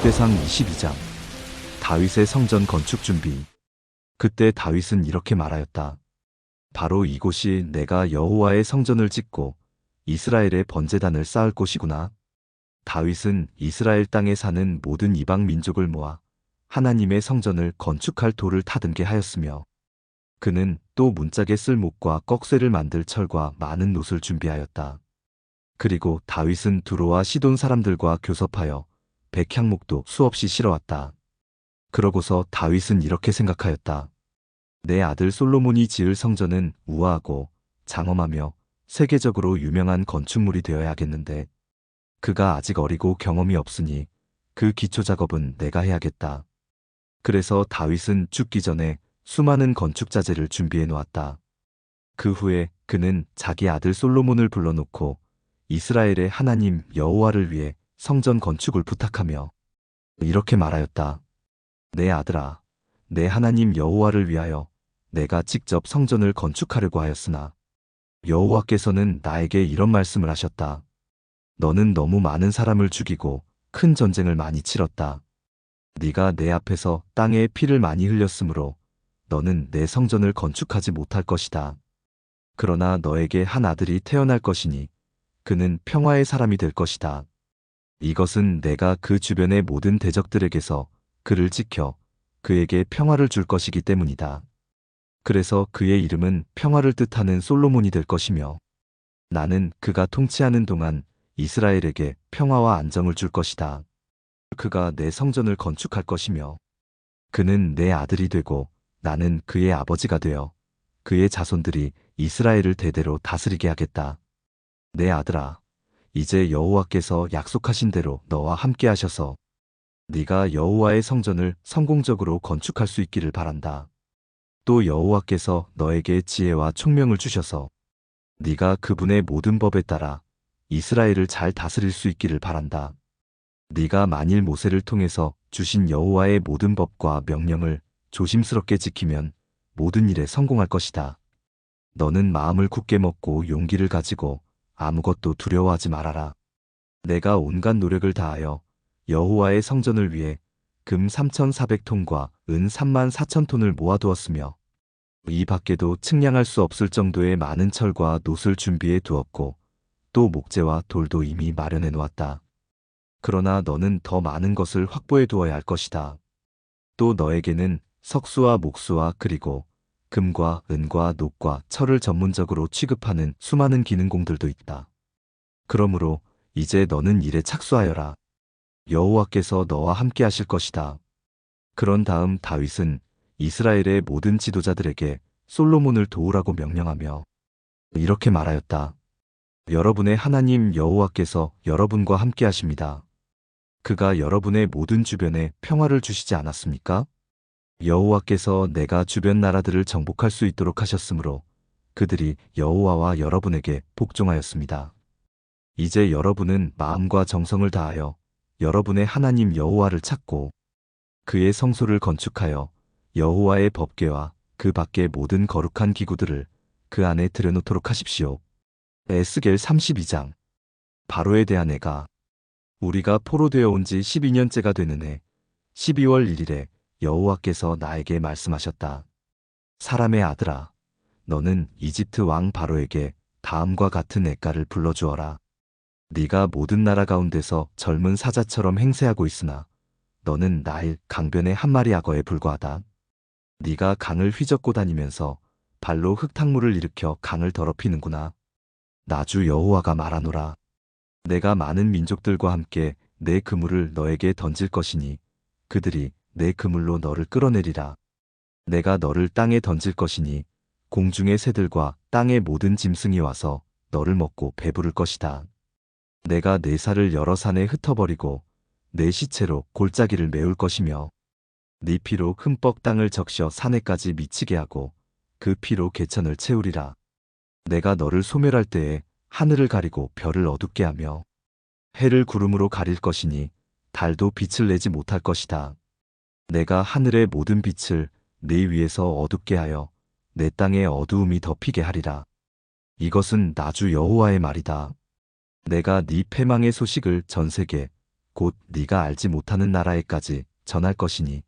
역대상 22장 다윗의 성전 건축 준비 그때 다윗은 이렇게 말하였다. 바로 이곳이 내가 여호와의 성전을 짓고 이스라엘의 번제단을 쌓을 곳이구나. 다윗은 이스라엘 땅에 사는 모든 이방 민족을 모아 하나님의 성전을 건축할 돌을 타듬게 하였으며 그는 또 문짝에 쓸 목과 꺽쇠를 만들 철과 많은 놋을 준비하였다. 그리고 다윗은 두로와 시돈 사람들과 교섭하여 백향목도 수없이 실어왔다. 그러고서 다윗은 이렇게 생각하였다. 내 아들 솔로몬이 지을 성전은 우아하고 장엄하며 세계적으로 유명한 건축물이 되어야겠는데 그가 아직 어리고 경험이 없으니 그 기초 작업은 내가 해야겠다. 그래서 다윗은 죽기 전에 수많은 건축 자재를 준비해 놓았다. 그 후에 그는 자기 아들 솔로몬을 불러놓고 이스라엘의 하나님 여호와를 위해 성전 건축을 부탁하며 이렇게 말하였다. 내 아들아, 내 하나님 여호와를 위하여 내가 직접 성전을 건축하려고 하였으나 여호와께서는 나에게 이런 말씀을 하셨다. 너는 너무 많은 사람을 죽이고 큰 전쟁을 많이 치렀다. 네가 내 앞에서 땅에 피를 많이 흘렸으므로 너는 내 성전을 건축하지 못할 것이다. 그러나 너에게 한 아들이 태어날 것이니 그는 평화의 사람이 될 것이다. 이것은 내가 그 주변의 모든 대적들에게서 그를 지켜 그에게 평화를 줄 것이기 때문이다. 그래서 그의 이름은 평화를 뜻하는 솔로몬이 될 것이며 나는 그가 통치하는 동안 이스라엘에게 평화와 안정을 줄 것이다. 그가 내 성전을 건축할 것이며 그는 내 아들이 되고 나는 그의 아버지가 되어 그의 자손들이 이스라엘을 대대로 다스리게 하겠다. 내 아들아, 이제 여호와께서 약속하신 대로 너와 함께 하셔서 네가 여호와의 성전을 성공적으로 건축할 수 있기를 바란다. 또 여호와께서 너에게 지혜와 총명을 주셔서 네가 그분의 모든 법에 따라 이스라엘을 잘 다스릴 수 있기를 바란다. 네가 만일 모세를 통해서 주신 여호와의 모든 법과 명령을 조심스럽게 지키면 모든 일에 성공할 것이다. 너는 마음을 굳게 먹고 용기를 가지고 아무것도 두려워하지 말아라. 내가 온갖 노력을 다하여 여호와의 성전을 위해 금 3,400톤과 은 3만 4천 톤을 모아두었으며 이 밖에도 측량할 수 없을 정도의 많은 철과 놋을 준비해 두었고 또 목재와 돌도 이미 마련해 놓았다. 그러나 너는 더 많은 것을 확보해 두어야 할 것이다. 또 너에게는 석수와 목수와 그리고 금과 은과 녹과 철을 전문적으로 취급하는 수많은 기능공들도 있다. 그러므로 이제 너는 일에 착수하여라. 여호와께서 너와 함께 하실 것이다. 그런 다음 다윗은 이스라엘의 모든 지도자들에게 솔로몬을 도우라고 명령하며 이렇게 말하였다. 여러분의 하나님 여호와께서 여러분과 함께 하십니다. 그가 여러분의 모든 주변에 평화를 주시지 않았습니까? 여호와께서 내가 주변 나라들을 정복할 수 있도록 하셨으므로 그들이 여호와와 여러분에게 복종하였습니다. 이제 여러분은 마음과 정성을 다하여 여러분의 하나님 여호와를 찾고 그의 성소를 건축하여 여호와의 법궤와 그 밖의 모든 거룩한 기구들을 그 안에 들여놓도록 하십시오. 에스겔 32장 바로에 대한 애가 우리가 포로되어 온 지 12년째가 되는 해 12월 1일에 여호와께서 나에게 말씀하셨다. 사람의 아들아, 너는 이집트 왕 바로에게 다음과 같은 애가를 불러주어라. 네가 모든 나라 가운데서 젊은 사자처럼 행세하고 있으나 너는 나일 강변의 한 마리 악어에 불과하다. 네가 강을 휘젓고 다니면서 발로 흙탕물을 일으켜 강을 더럽히는구나. 나주 여호와가 말하노라. 내가 많은 민족들과 함께 내 그물을 너에게 던질 것이니 그들이 내 그물로 너를 끌어내리라. 내가 너를 땅에 던질 것이니 공중의 새들과 땅의 모든 짐승이 와서 너를 먹고 배부를 것이다. 내가 내 살을 여러 산에 흩어버리고 내 시체로 골짜기를 메울 것이며 네 피로 흠뻑 땅을 적셔 산에까지 미치게 하고 그 피로 개천을 채우리라. 내가 너를 소멸할 때에 하늘을 가리고 별을 어둡게 하며 해를 구름으로 가릴 것이니 달도 빛을 내지 못할 것이다. 내가 하늘의 모든 빛을 내 위에서 어둡게 하여 내 땅에 어두움이 덮이게 하리라. 이것은 나주 여호와의 말이다. 내가 네 패망의 소식을 전 세계 곧 네가 알지 못하는 나라에까지 전할 것이니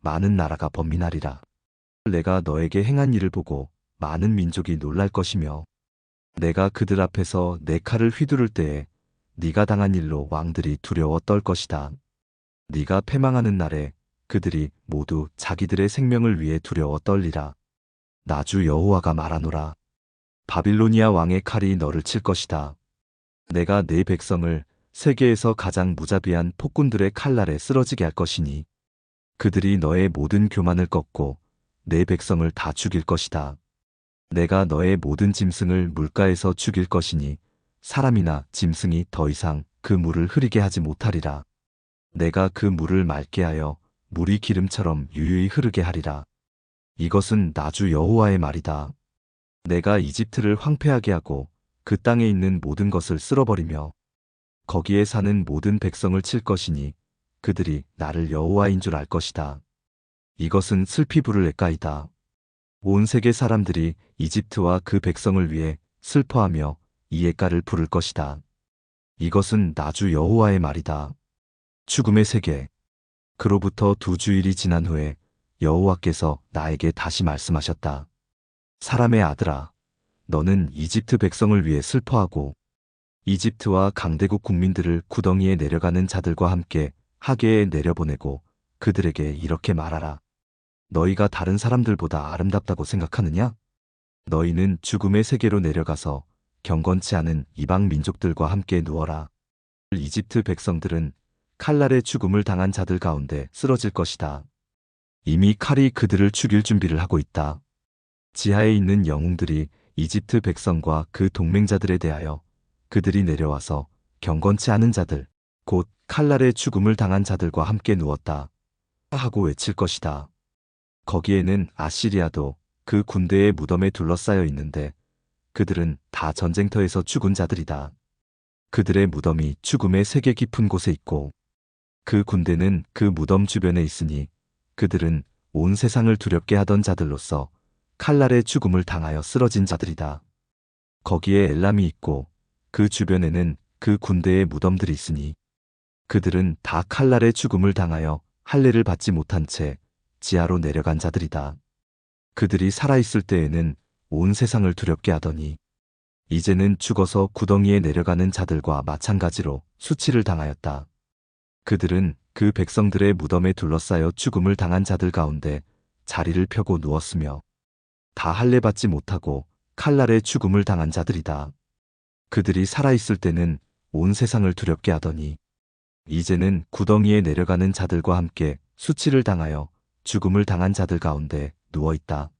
많은 나라가 번민하리라. 내가 너에게 행한 일을 보고 많은 민족이 놀랄 것이며 내가 그들 앞에서 내 칼을 휘두를 때에 네가 당한 일로 왕들이 두려워 떨 것이다. 네가 패망하는 날에 그들이 모두 자기들의 생명을 위해 두려워 떨리라. 나주 여호와가 말하노라. 바빌로니아 왕의 칼이 너를 칠 것이다. 내가 내 백성을 세계에서 가장 무자비한 폭군들의 칼날에 쓰러지게 할 것이니 그들이 너의 모든 교만을 꺾고 내 백성을 다 죽일 것이다. 내가 너의 모든 짐승을 물가에서 죽일 것이니 사람이나 짐승이 더 이상 그 물을 흐리게 하지 못하리라. 내가 그 물을 맑게 하여 물이 기름처럼 유유히 흐르게 하리라. 이것은 나주 여호와의 말이다. 내가 이집트를 황폐하게 하고 그 땅에 있는 모든 것을 쓸어버리며 거기에 사는 모든 백성을 칠 것이니 그들이 나를 여호와인 줄 알 것이다. 이것은 슬피 부를 애까이다. 온 세계 사람들이 이집트와 그 백성을 위해 슬퍼하며 이 애가를 부를 것이다. 이것은 나주 여호와의 말이다. 죽음의 세계. 그로부터 두 주일이 지난 후에 여호와께서 나에게 다시 말씀하셨다. 사람의 아들아, 너는 이집트 백성을 위해 슬퍼하고 이집트와 강대국 국민들을 구덩이에 내려가는 자들과 함께 하계에 내려보내고 그들에게 이렇게 말하라. 너희가 다른 사람들보다 아름답다고 생각하느냐? 너희는 죽음의 세계로 내려가서 경건치 않은 이방 민족들과 함께 누워라. 이집트 백성들은 칼날의 죽음을 당한 자들 가운데 쓰러질 것이다. 이미 칼이 그들을 죽일 준비를 하고 있다. 지하에 있는 영웅들이 이집트 백성과 그 동맹자들에 대하여 그들이 내려와서 경건치 않은 자들, 곧 칼날의 죽음을 당한 자들과 함께 누웠다. 하고 외칠 것이다. 거기에는 아시리아도 그 군대의 무덤에 둘러싸여 있는데 그들은 다 전쟁터에서 죽은 자들이다. 그들의 무덤이 죽음의 세계 깊은 곳에 있고 그 군대는 그 무덤 주변에 있으니 그들은 온 세상을 두렵게 하던 자들로서 칼날의 죽음을 당하여 쓰러진 자들이다. 거기에 엘람이 있고 그 주변에는 그 군대의 무덤들이 있으니 그들은 다 칼날의 죽음을 당하여 할례를 받지 못한 채 지하로 내려간 자들이다. 그들이 살아있을 때에는 온 세상을 두렵게 하더니 이제는 죽어서 구덩이에 내려가는 자들과 마찬가지로 수치를 당하였다. 그들은 그 백성들의 무덤에 둘러싸여 죽음을 당한 자들 가운데 자리를 펴고 누웠으며 다 할례 받지 못하고 칼날의 죽음을 당한 자들이다. 그들이 살아있을 때는 온 세상을 두렵게 하더니 이제는 구덩이에 내려가는 자들과 함께 수치를 당하여 죽음을 당한 자들 가운데 누워 있다.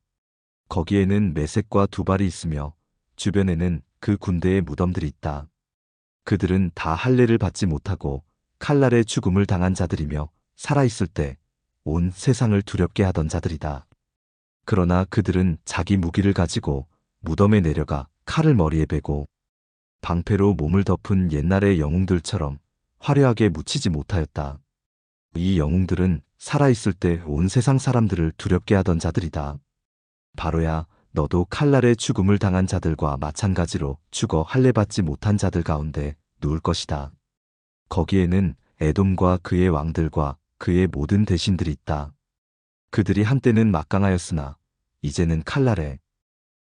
거기에는 메색과 두발이 있으며 주변에는 그 군대의 무덤들이 있다. 그들은 다 할례를 받지 못하고 칼날의 죽음을 당한 자들이며 살아있을 때 온 세상을 두렵게 하던 자들이다. 그러나 그들은 자기 무기를 가지고 무덤에 내려가 칼을 머리에 베고 방패로 몸을 덮은 옛날의 영웅들처럼 화려하게 묻히지 못하였다. 이 영웅들은 살아있을 때 온 세상 사람들을 두렵게 하던 자들이다. 바로야 너도 칼날의 죽음을 당한 자들과 마찬가지로 죽어 할례받지 못한 자들 가운데 누울 것이다. 거기에는 에돔과 그의 왕들과 그의 모든 대신들이 있다. 그들이 한때는 막강하였으나 이제는 칼날에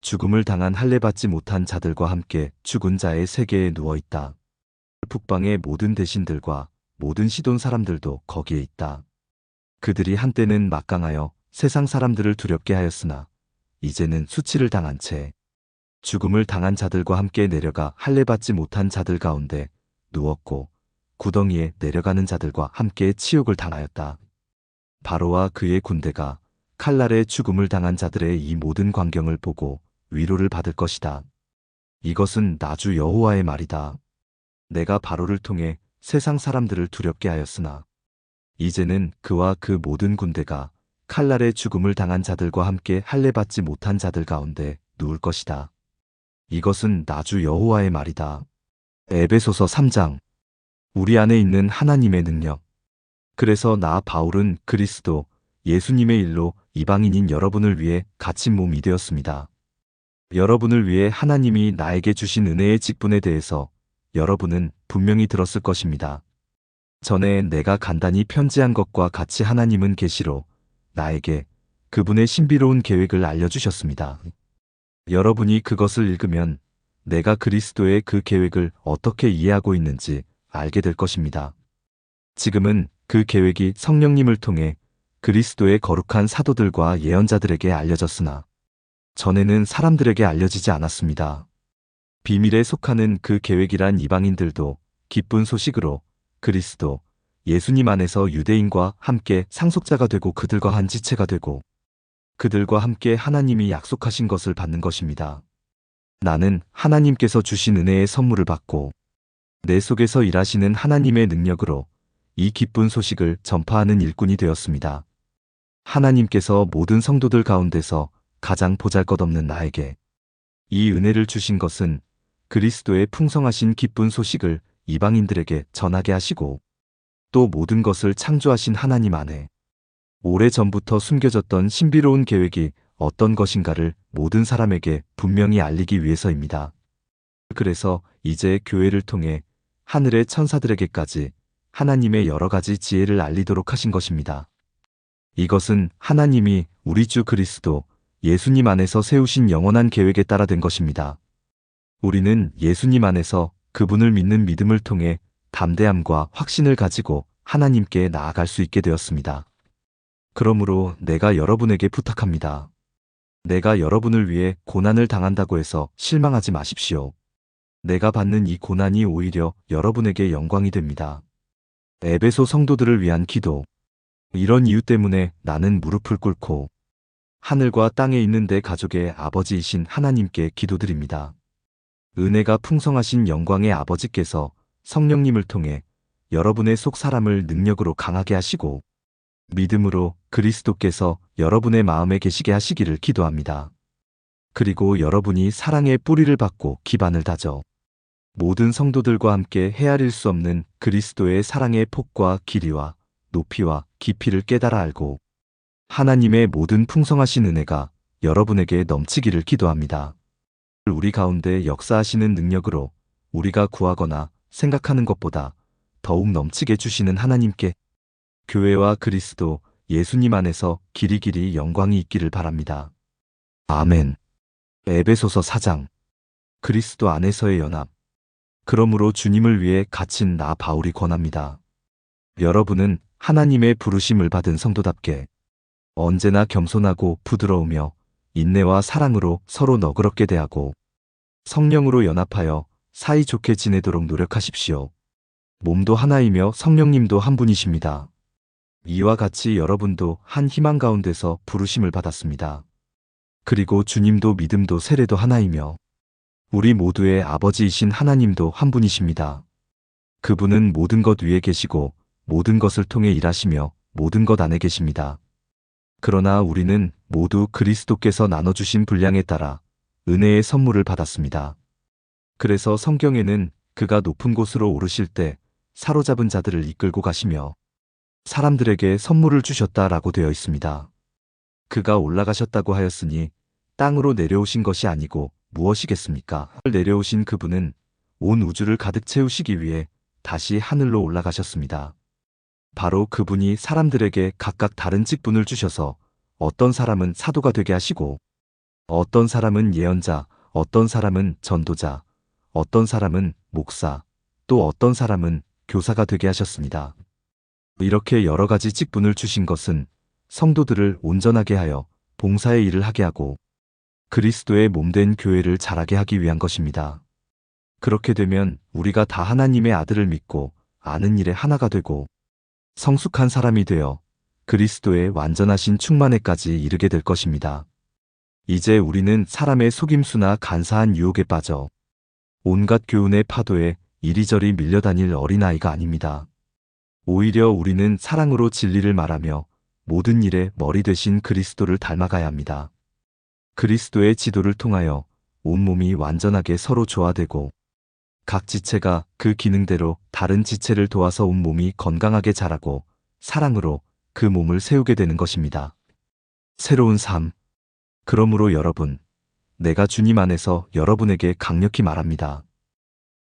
죽음을 당한 할례받지 못한 자들과 함께 죽은 자의 세계에 누워 있다. 북방의 모든 대신들과 모든 시돈 사람들도 거기에 있다. 그들이 한때는 막강하여 세상 사람들을 두렵게 하였으나 이제는 수치를 당한 채 죽음을 당한 자들과 함께 내려가 할례받지 못한 자들 가운데 누웠고 구덩이에 내려가는 자들과 함께 치욕을 당하였다. 바로와 그의 군대가 칼날의 죽음을 당한 자들의 이 모든 광경을 보고 위로를 받을 것이다. 이것은 나주 여호와의 말이다. 내가 바로를 통해 세상 사람들을 두렵게 하였으나 이제는 그와 그 모든 군대가 칼날의 죽음을 당한 자들과 함께 할례받지 못한 자들 가운데 누울 것이다. 이것은 나주 여호와의 말이다. 에베소서 3장 우리 안에 있는 하나님의 능력. 그래서 나 바울은 그리스도 예수님의 일로 이방인인 여러분을 위해 갇힌 몸이 되었습니다. 여러분을 위해 하나님이 나에게 주신 은혜의 직분에 대해서 여러분은 분명히 들었을 것입니다. 전에 내가 간단히 편지한 것과 같이 하나님은 계시로 나에게 그분의 신비로운 계획을 알려주셨습니다. 여러분이 그것을 읽으면 내가 그리스도의 그 계획을 어떻게 이해하고 있는지 알게 될 것입니다. 지금은 그 계획이 성령님을 통해 그리스도의 거룩한 사도들과 예언자들에게 알려졌으나 전에는 사람들에게 알려지지 않았습니다. 비밀에 속하는 그 계획이란 이방인들도 기쁜 소식으로 그리스도 예수님 안에서 유대인과 함께 상속자가 되고 그들과 한 지체가 되고 그들과 함께 하나님이 약속하신 것을 받는 것입니다. 나는 하나님께서 주신 은혜의 선물을 받고 내 속에서 일하시는 하나님의 능력으로 이 기쁜 소식을 전파하는 일꾼이 되었습니다. 하나님께서 모든 성도들 가운데서 가장 보잘것없는 나에게 이 은혜를 주신 것은 그리스도의 풍성하신 기쁜 소식을 이방인들에게 전하게 하시고 또 모든 것을 창조하신 하나님 안에 오래 전부터 숨겨졌던 신비로운 계획이 어떤 것인가를 모든 사람에게 분명히 알리기 위해서입니다. 그래서 이제 교회를 통해 하늘의 천사들에게까지 하나님의 여러 가지 지혜를 알리도록 하신 것입니다. 이것은 하나님이 우리 주 그리스도 예수님 안에서 세우신 영원한 계획에 따라 된 것입니다. 우리는 예수님 안에서 그분을 믿는 믿음을 통해 담대함과 확신을 가지고 하나님께 나아갈 수 있게 되었습니다. 그러므로 내가 여러분에게 부탁합니다. 내가 여러분을 위해 고난을 당한다고 해서 실망하지 마십시오. 내가 받는 이 고난이 오히려 여러분에게 영광이 됩니다. 에베소 성도들을 위한 기도. 이런 이유 때문에 나는 무릎을 꿇고 하늘과 땅에 있는 내 가족의 아버지이신 하나님께 기도드립니다. 은혜가 풍성하신 영광의 아버지께서 성령님을 통해 여러분의 속 사람을 능력으로 강하게 하시고 믿음으로 그리스도께서 여러분의 마음에 계시게 하시기를 기도합니다. 그리고 여러분이 사랑의 뿌리를 받고 기반을 다져 모든 성도들과 함께 헤아릴 수 없는 그리스도의 사랑의 폭과 길이와 높이와 깊이를 깨달아 알고 하나님의 모든 풍성하신 은혜가 여러분에게 넘치기를 기도합니다. 우리 가운데 역사하시는 능력으로 우리가 구하거나 생각하는 것보다 더욱 넘치게 주시는 하나님께 교회와 그리스도 예수님 안에서 길이 길이 영광이 있기를 바랍니다. 아멘. 에베소서 4장 그리스도 안에서의 연합 그러므로 주님을 위해 갇힌 나 바울이 권합니다. 여러분은 하나님의 부르심을 받은 성도답게 언제나 겸손하고 부드러우며 인내와 사랑으로 서로 너그럽게 대하고 성령으로 연합하여 사이좋게 지내도록 노력하십시오. 몸도 하나이며 성령님도 한 분이십니다. 이와 같이 여러분도 한 희망 가운데서 부르심을 받았습니다. 그리고 주님도 믿음도 세례도 하나이며 우리 모두의 아버지이신 하나님도 한 분이십니다. 그분은 모든 것 위에 계시고 모든 것을 통해 일하시며 모든 것 안에 계십니다. 그러나 우리는 모두 그리스도께서 나눠주신 분량에 따라 은혜의 선물을 받았습니다. 그래서 성경에는 그가 높은 곳으로 오르실 때 사로잡은 자들을 이끌고 가시며 사람들에게 선물을 주셨다라고 되어 있습니다. 그가 올라가셨다고 하였으니 땅으로 내려오신 것이 아니고 무엇이겠습니까? 내려오신 그분은 온 우주를 가득 채우시기 위해 다시 하늘로 올라가셨습니다. 바로 그분이 사람들에게 각각 다른 직분을 주셔서 어떤 사람은 사도가 되게 하시고 어떤 사람은 예언자, 어떤 사람은 전도자, 어떤 사람은 목사, 또 어떤 사람은 교사가 되게 하셨습니다. 이렇게 여러 가지 직분을 주신 것은 성도들을 온전하게 하여 봉사의 일을 하게 하고 그리스도의 몸된 교회를 자라게 하기 위한 것입니다. 그렇게 되면 우리가 다 하나님의 아들을 믿고 아는 일에 하나가 되고 성숙한 사람이 되어 그리스도의 완전하신 충만에까지 이르게 될 것입니다. 이제 우리는 사람의 속임수나 간사한 유혹에 빠져 온갖 교훈의 파도에 이리저리 밀려다닐 어린아이가 아닙니다. 오히려 우리는 사랑으로 진리를 말하며 모든 일에 머리 되신 그리스도를 닮아가야 합니다. 그리스도의 지도를 통하여 온몸이 완전하게 서로 조화되고 각 지체가 그 기능대로 다른 지체를 도와서 온몸이 건강하게 자라고 사랑으로 그 몸을 세우게 되는 것입니다. 새로운 삶. 그러므로 여러분, 내가 주님 안에서 여러분에게 강력히 말합니다.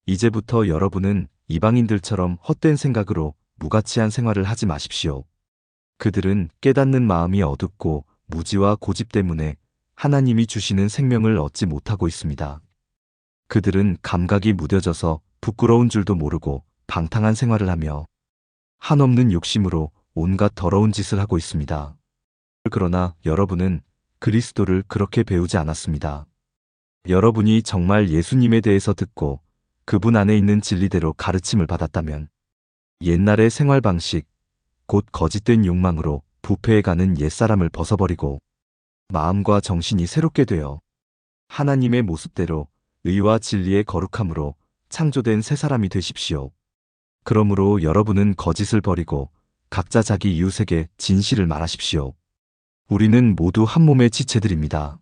이제부터 여러분은 이방인들처럼 헛된 생각으로 무가치한 생활을 하지 마십시오. 그들은 깨닫는 마음이 어둡고 무지와 고집 때문에 하나님이 주시는 생명을 얻지 못하고 있습니다. 그들은 감각이 무뎌져서 부끄러운 줄도 모르고 방탕한 생활을 하며 한없는 욕심으로 온갖 더러운 짓을 하고 있습니다. 그러나 여러분은 그리스도를 그렇게 배우지 않았습니다. 여러분이 정말 예수님에 대해서 듣고 그분 안에 있는 진리대로 가르침을 받았다면 옛날의 생활 방식, 곧 거짓된 욕망으로 부패해가는 옛사람을 벗어버리고 마음과 정신이 새롭게 되어 하나님의 모습대로 의와 진리의 거룩함으로 창조된 새 사람이 되십시오. 그러므로 여러분은 거짓을 버리고 각자 자기 이웃에게 진실을 말하십시오. 우리는 모두 한 몸의 지체들입니다.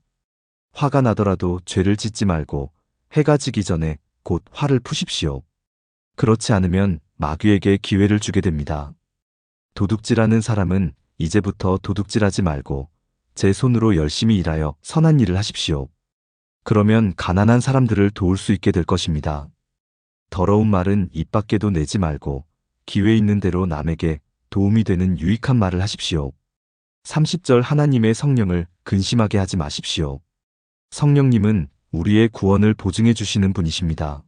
화가 나더라도 죄를 짓지 말고 해가 지기 전에 곧 화를 푸십시오. 그렇지 않으면 마귀에게 기회를 주게 됩니다. 도둑질하는 사람은 이제부터 도둑질하지 말고 제 손으로 열심히 일하여 선한 일을 하십시오. 그러면 가난한 사람들을 도울 수 있게 될 것입니다. 더러운 말은 입 밖에도 내지 말고 기회 있는 대로 남에게 도움이 되는 유익한 말을 하십시오. 30절 하나님의 성령을 근심하게 하지 마십시오. 성령님은 우리의 구원을 보증해 주시는 분이십니다.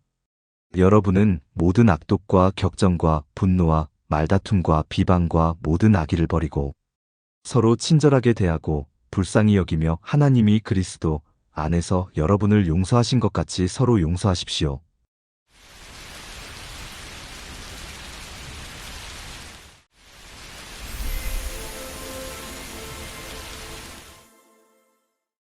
여러분은 모든 악독과 격정과 분노와 말다툼과 비방과 모든 악의를 버리고 서로 친절하게 대하고 불쌍히 여기며 하나님이 그리스도 안에서 여러분을 용서하신 것 같이 서로 용서하십시오.